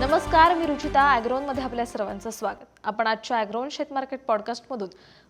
नमस्कार मी रुचिता ॲग्रोनमध्ये आपल्या सर्वांचं स्वागत. आपण आजच्या ॲग्रोन शेतमार्केट पॉडकास्टमधून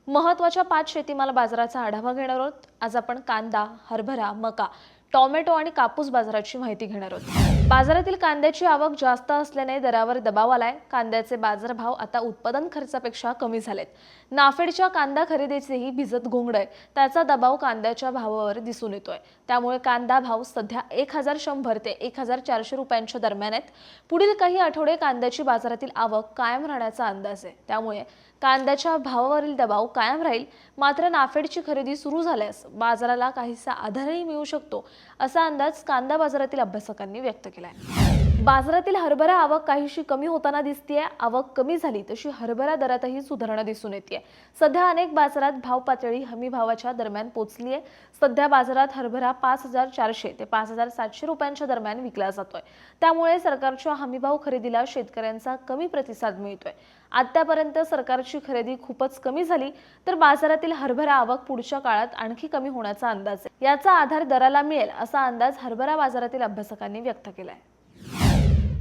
महत्त्वाच्या पाच शेतीमाल बाजाराचा आढावा घेणार आहोत. आज आपण कांदा हरभरा मका टोमॅटो आणि कापूस बाजाराची माहिती घेणार आहोत. बाजारातील कांद्याची आवक जास्त असल्याने दरावर दबाव आलाय. कांद्याचे बाजारभाव आता उत्पादन खर्चापेक्षा कमी झालेत. नाफेडच्या कांदा खरेदीचेही भिजत घोंगड आहे त्याचा दबाव कांद्याच्या भावावर दिसून येतोय. त्यामुळे कांदा भाव सध्या एक हजार शंभर ते एक हजार चारशे रुपयांच्या दरम्यान आहेत. पुढील काही आठवडे कांद्याची बाजारातील आवक कायम राहण्याचा अंदाज आहे. त्यामुळे कांद्याच्या भावावरील दबाव कायम राहील. मात्र नाफेडची खरेदी सुरू झाल्यास बाजाराला काहीसा आधारही मिळू शकतो. असा अंदाज कांदा बाजारातील अभ्यासकांनी व्यक्त केला आहे बाजारातील हरभरा आवक काहीशी कमी होताना दिसतीये. आवक कमी झाली तशी हरभरा दरातही सुधारणा दिसून येते सध्या अनेक बाजारात भाव पातळी हमी भावाच्या दरम्यान पोहोचली आहे सध्या बाजारात हरभरा पाच हजार चारशे ते पाच हजार सातशे रुपयांच्या दरम्यान विकला जातोय. त्यामुळे सरकारच्या हमीभाव खरेदीला शेतकऱ्यांचा कमी प्रतिसाद मिळतोय. आतापर्यंत सरकारची खरेदी खूपच कमी झाली तर बाजारातील हरभरा आवक पुढच्या काळात आणखी कमी होण्याचा अंदाज आहे. याचा आधार दराला मिळेल असा अंदाज हरभरा बाजारातील अभ्यासकांनी व्यक्त केला आहे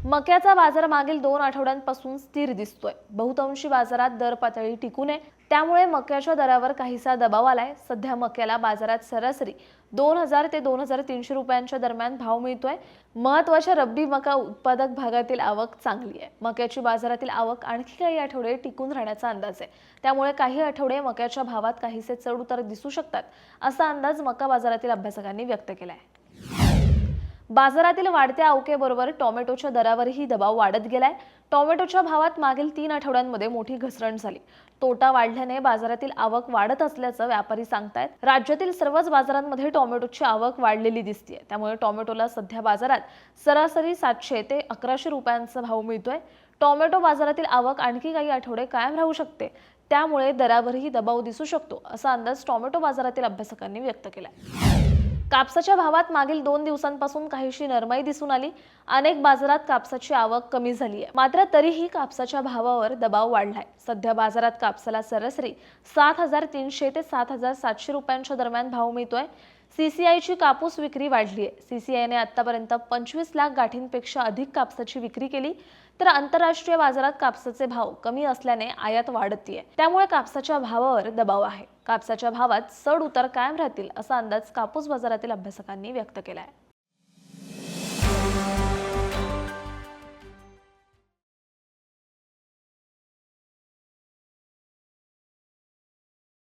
मक्याचा बाजार मागील दोन आठवड्यांपासून स्थिर दिसतोय. बहुतांशी बाजारात दर पातळी टिकून आहे त्यामुळे मक्याच्या दरावर काहीसा दबाव आलाय. सध्या मक्याला बाजारात सरासरी दोन हजार ते दोन हजार तीनशे रुपयांच्या दरम्यान भाव मिळतोय. महत्त्वाच्या रब्बी मका उत्पादक भागातील आवक चांगली आहे. मक्याची बाजारातील आवक आणखी काही आठवडे टिकून राहण्याचा अंदाज आहे. त्यामुळे काही आठवडे मक्याच्या भावात काहीसे चढ उतार दिसू शकतात असा अंदाज मका बाजारातील अभ्यासकांनी व्यक्त केला आहे बाजारातील वाढत्या अवकेबरोबर टोमॅटोच्या दरावरही दबाव वाढत गेलाय. टोमॅटोच्या भावात मागील तीन आठवड्यांमध्ये मोठी घसरण झाली. तोटा वाढल्याने बाजारातील आवक वाढत असल्याचं व्यापारी सांगतायत. राज्यातील सर्वच बाजारांमध्ये टोमॅटोची आवक वाढलेली दिसतीये. त्यामुळे टोमॅटोला सध्या बाजारात सरासरी सातशे ते अकराशे रुपयांचा भाव मिळतोय. टोमॅटो बाजारातील आवक आणखी काही आठवडे कायम राहू शकते. त्यामुळे दरावरही दबाव दिसू शकतो असा अंदाज टोमॅटो बाजारातील अभ्यासकांनी व्यक्त केलाय. कापसाच्या भावात मागील दोन दिवसांपासून काहीशी नरमाई दिसून आली. अनेक बाजारात कापसाची आवक कमी झाली आहे मात्र तरीही कापसाच्या भावावर दबाव वाढलाय. सध्या बाजारात कापसाला सरासरी सात हजार तीनशे ते सात हजार सातशे रुपयांच्या दरम्यान भाव मिळतोय. सीसीआयची कापूस विक्री वाढली आहे. सीसीआयने आतापर्यंत पंचवीस लाख गाठींपेक्षा अधिक कापसाची विक्री केली तर आंतरराष्ट्रीय बाजारात कापसाचे भाव कमी असल्याने आयात वाढतीये. त्यामुळे कापसाच्या भावावर दबाव आहे. कापसाच्या भावात चढ उतार कायम राहतील असा अंदाज कापूस बाजारातील अभ्यासकांनी व्यक्त केला आहे